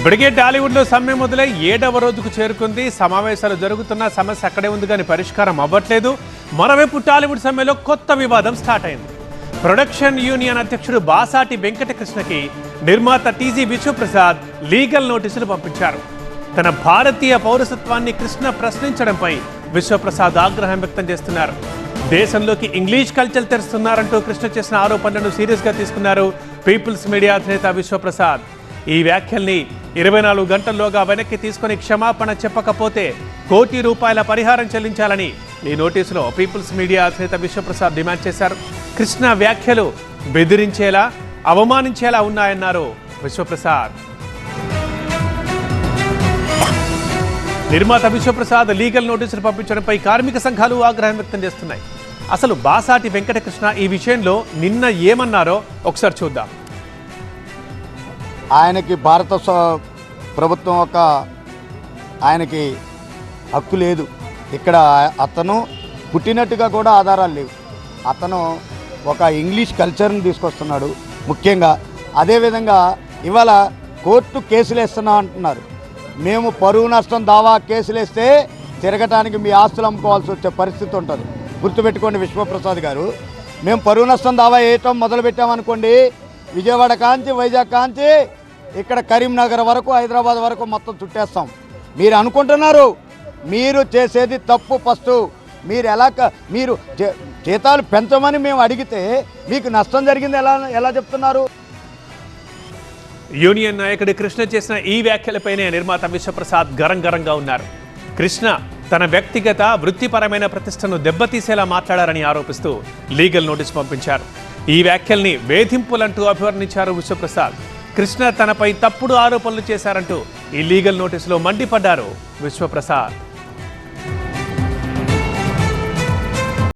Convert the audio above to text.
ఇప్పటికే టాలీవుడ్లో సమ్మె మొదలై ఏడవ రోజుకు చేరుకుంది. సమావేశాలు జరుగుతున్న సమస్య అక్కడే ఉంది కానీ పరిష్కారం అవ్వట్లేదు. మరోవైపు టాలీవుడ్ సమ్మెలో కొత్త వివాదం స్టార్ట్ అయింది. ప్రొడక్షన్ యూనియన్ అధ్యక్షుడు బాసాటి వెంకటకృష్ణకి నిర్మాత టీజీ విశ్వప్రసాద్ లీగల్ నోటీసులు పంపించారు. తన భారతీయ పౌరసత్వాన్ని కృష్ణ ప్రశ్నించడంపై విశ్వప్రసాద్ ఆగ్రహం వ్యక్తం చేస్తున్నారు. దేశంలోకి ఇంగ్లీష్ కల్చర్ తెరుస్తున్నారంటూ కృష్ణ చేసిన ఆరోపణలను సీరియస్గా తీసుకున్నారు పీపుల్స్ మీడియా అధినేత విశ్వప్రసాద్. ఈ వ్యాఖ్యల్ని ఇరవై నాలుగు గంటల్లోగా వెనక్కి తీసుకొని క్షమాపణ చెప్పకపోతే కోటి రూపాయల పరిహారం చెల్లించాలని ఈ నోటీసులో పీపుల్స్ మీడియా అధినేత విశ్వప్రసాద్ డిమాండ్ చేశారు. కృష్ణ వ్యాఖ్యలు బెదిరించేలా అవమానించేలా ఉన్నాయన్నారు విశ్వప్రసాద్. నిర్మాత విశ్వప్రసాద్ లీగల్ నోటీసులు పంపించడంపై కార్మిక సంఘాలు ఆగ్రహం వ్యక్తం చేస్తున్నాయి. అసలు బాసాటి వెంకటకృష్ణ ఈ విషయంలో నిన్న ఏమన్నారో ఒకసారి చూద్దాం. ఆయనకి భారత ప్రభుత్వం ఒక ఆయనకి హక్కు లేదు. ఇక్కడ అతను పుట్టినట్టుగా కూడా ఆధారాలు లేవు. అతను ఒక ఇంగ్లీష్ కల్చర్ని తీసుకొస్తున్నాడు ముఖ్యంగా. అదేవిధంగా ఇవాళ కోర్టు కేసులు వేస్తున్నాం అంటున్నారు. మేము పరువు నష్టం దావా కేసులు వేస్తే తిరగటానికి మీ ఆస్తులు అమ్ముకోవాల్సి వచ్చే పరిస్థితి ఉంటుంది. గుర్తుపెట్టుకోండి విశ్వప్రసాద్ గారు. మేము పరువు నష్టం దావా వేయటం మొదలు పెట్టామనుకోండి విజయవాడ కాంచి వైజాగ్ కాంచి ఇక్కడ కరీంనగర్ వరకు హైదరాబాద్ వరకు మొత్తం చుట్టేస్తాం. మీరు అనుకుంటున్నారు మీరు చేసేది తప్పు ఫస్ట్. మీరు ఎలా మీరు జీతాలు పెంచమని మేము అడిగితే మీకు నష్టం జరిగింది ఎలా ఎలా చెప్తున్నారు? యూనియన్ నాయకుడు కృష్ణ చేసిన ఈ వ్యాఖ్యలపైనే నిర్మాత విశ్వప్రసాద్ గరం గరంగా ఉన్నారు. కృష్ణ తన వ్యక్తిగత వృత్తిపరమైన ప్రతిష్టను దెబ్బతీసేలా మాట్లాడారని ఆరోపిస్తూ లీగల్ నోటీస్ పంపించారు. ఈ వ్యాఖ్యల్ని వేధింపులంటూ అభివర్ణించారు విశ్వప్రసాద్. కృష్ణ తనపై తప్పుడు ఆరోపణలు చేశారంటూ ఈ లీగల్ నోటీసులో మండిపడ్డారు విశ్వప్రసాద్.